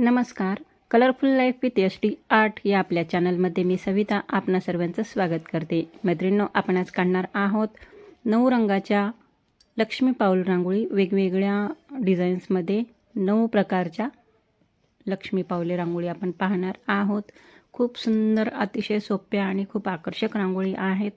नमस्कार. Colourful life with S D art या आपल्या चॅनलमध्ये मी सविता आपणा सर्वांचं स्वागत करते. मैत्रिणींनो आपण आज काढणार आहोत नऊ रंगाच्या लक्ष्मी पाऊल रांगोळी. वेगवेगळ्या डिझाईन्समध्ये नऊ प्रकारच्या लक्ष्मी पावले रांगोळी आपण पाहणार आहोत. खूप सुंदर अतिशय सोप्या आणि खूप आकर्षक रांगोळी आहेत.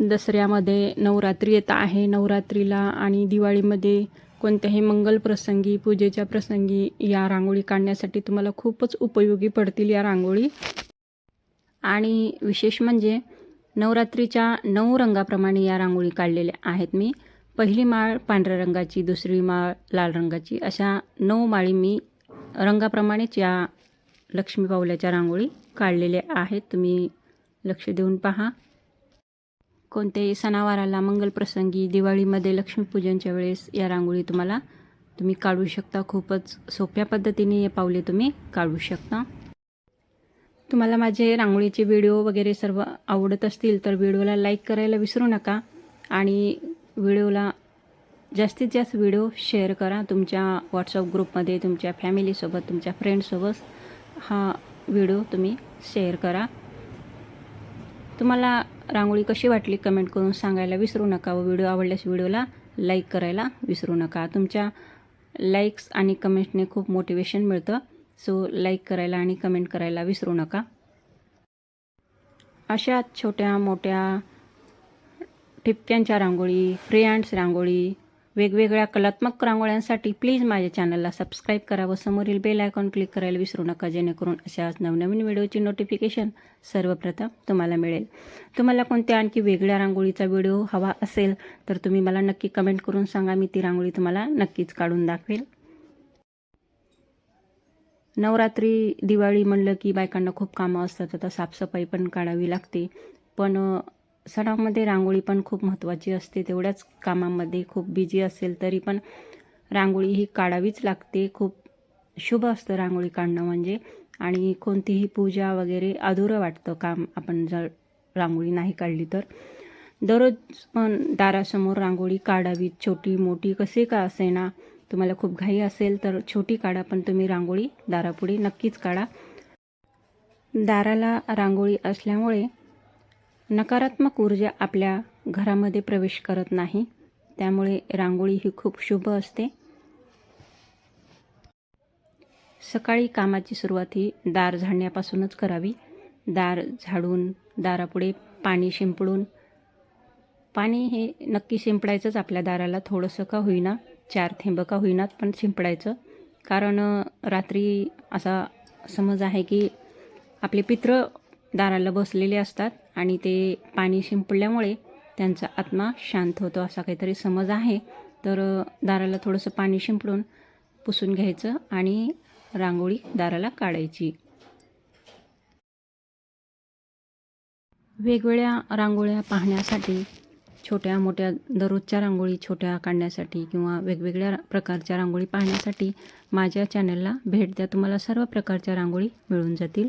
दसऱ्यामध्ये नवरात्री येत आहे. नवरात्रीला आणि दिवाळीमध्ये कोणत्याही मंगल प्रसंगी पूजेच्या प्रसंगी या रांगोळी काढण्यासाठी तुम्हाला खूपच उपयोगी पडतील या रांगोळी. आणि विशेष म्हणजे नवरात्रीच्या नऊ रंगाप्रमाणे या रांगोळी काढलेल्या आहेत मी. पहिली माळ पांढऱ्या रंगाची दुसरी माळ लाल रंगाची. अशा नऊ माळी मी रंगाप्रमाणेच या लक्ष्मी पावल्याच्या रांगोळी काढलेल्या आहेत. तुम्ही लक्ष देऊन पहा. कोणत्याही सणावाराला मंगलप्रसंगी दिवाळीमध्ये लक्ष्मीपूजनच्या वेळेस या रांगोळी तुम्हाला तुम्ही काढू शकता. खूपच सोप्या पद्धतीने हे पावले तुम्ही काढू शकता. तुम्हाला माझे रांगोळीचे व्हिडिओ वगैरे सर्व आवडत असतील तर व्हिडिओला लाईक करायला विसरू नका आणि व्हिडिओला जास्तीत जास्त व्हिडिओ शेअर करा. तुमच्या व्हॉट्सअप ग्रुपमध्ये तुमच्या फॅमिलीसोबत तुमच्या फ्रेंडसोबत हा व्हिडिओ तुम्ही शेअर करा. तुम्हाला रांगोळी कशी वाटली कमेंट करून सांगायला विसरू नका व व्हिडिओ आवडल्यास व्हिडिओला लाईक करायला विसरू नका. तुमच्या लाईक्स आणि कमेंटने खूप मोटिवेशन मिळतं. सो लाईक करायला आणि कमेंट करायला विसरू नका. अशा छोट्या मोठ्या ठिपक्यांच्या रांगोळी फ्री रांगोळी वेगवेगळ्या कलात्मक रांगोळ्यांसाठी प्लीज माझ्या चॅनलला सबस्क्राईब करा व समोरील बेल आयकॉन क्लिक करायला विसरू नका जेणेकरून अशाच नवनवीन व्हिडिओची नोटिफिकेशन सर्वप्रथम तुम्हाला मिळेल. तुम्हाला कोणत्या आणखी वेगळ्या रांगोळीचा व्हिडिओ हवा असेल तर तुम्ही मला नक्की कमेंट करून सांगा मी ती रांगोळी तुम्हाला नक्कीच काढून दाखवेल. नवरात्री दिवाळी म्हणलं की बायकांना खूप कामं असतात आता साफसफाई पण काढावी लागते. पण सणामध्ये रांगोळी पण खूप महत्त्वाची असते. तेवढ्याच कामामध्ये खूप बिझी असेल तरी पण रांगोळी ही काढावीच लागते. खूप शुभ असतं रांगोळी काढणं म्हणजे. आणि कोणतीही पूजा वगैरे अधुरं वाटतं काम आपण जर रांगोळी नाही काढली तर. दररोज पण दारासमोर रांगोळी काढावी. छोटी मोठी कसे का असेना. तुम्हाला खूप घाई असेल तर छोटी काढा पण तुम्ही रांगोळी दारापुढे नक्कीच काढा. दाराला रांगोळी असल्यामुळे नकारात्मक ऊर्जा आपल्या घरामध्ये प्रवेश करत नाही. त्यामुळे रांगोळी ही खूप शुभ असते. सकाळी कामाची सुरुवात ही दार झाडण्यापासूनच करावी. दार झाडून दारापुढे पाणी शिंपडून. पाणी हे नक्की शिंपडायचंच आपल्या दाराला. थोडंसं का होईना चार थेंब का होईनात पण शिंपडायचं. कारण रात्री असा समज आहे की आपले पित्र दाराला बसलेले असतात. आणि ते पाणी शिंपडल्यामुळे त्यांचा आत्मा शांत होतो असा काहीतरी समज आहे. तर दाराला थोडंसं पाणी शिंपडून पुसून घ्यायचं आणि रांगोळी दाराला काढायची. वेगवेगळ्या रांगोळ्या पाहण्यासाठी छोट्या मोठ्या दररोजच्या रांगोळी छोट्या काढण्यासाठी किंवा वेगवेगळ्या प्रकारच्या रांगोळी पाहण्यासाठी माझ्या चॅनलला भेट द्या. तुम्हाला सर्व प्रकारच्या रांगोळी मिळून जातील.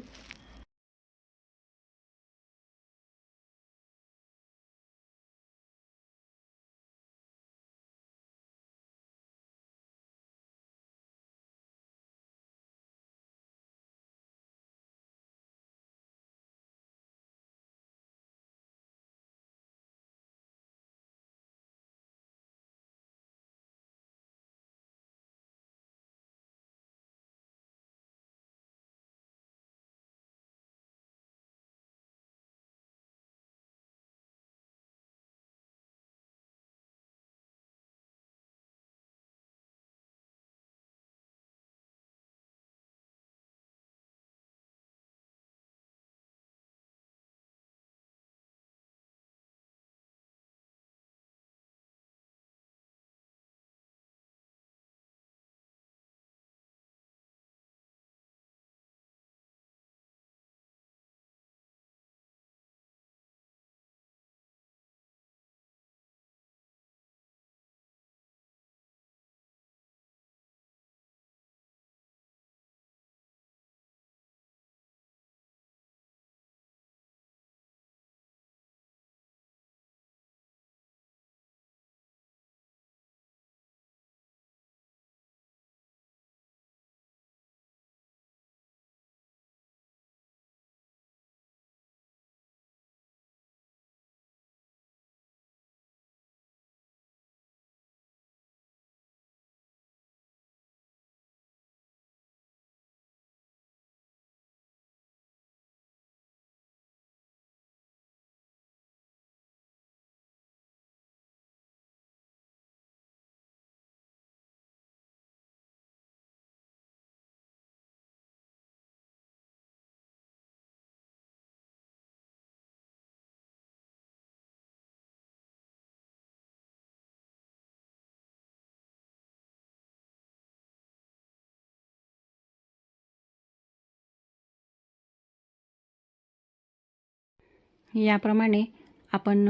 याप्रमाणे आपण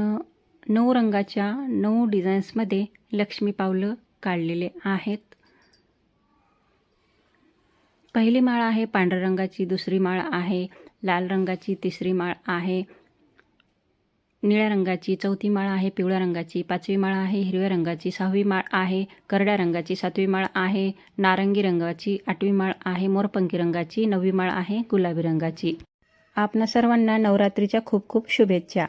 नऊ रंगाच्या नऊ डिझाईन्समध्ये लक्ष्मी पावलं काढलेले आहेत. पहिली माळ आहे पांढऱ्या रंगाची दुसरी माळ आहे लाल रंगाची तिसरी माळ आहे निळ्या रंगाची चौथी माळ आहे पिवळ्या रंगाची पाचवी माळ आहे हिरव्या रंगाची सहावी माळ आहे करड्या रंगाची सातवी माळ आहे नारंगी रंगाची आठवी माळ आहे मोरपंखी रंगाची नववी माळ आहे गुलाबी रंगाची. आपणा सर्वांना नवरात्रीच्या खूप खूप शुभेच्छा.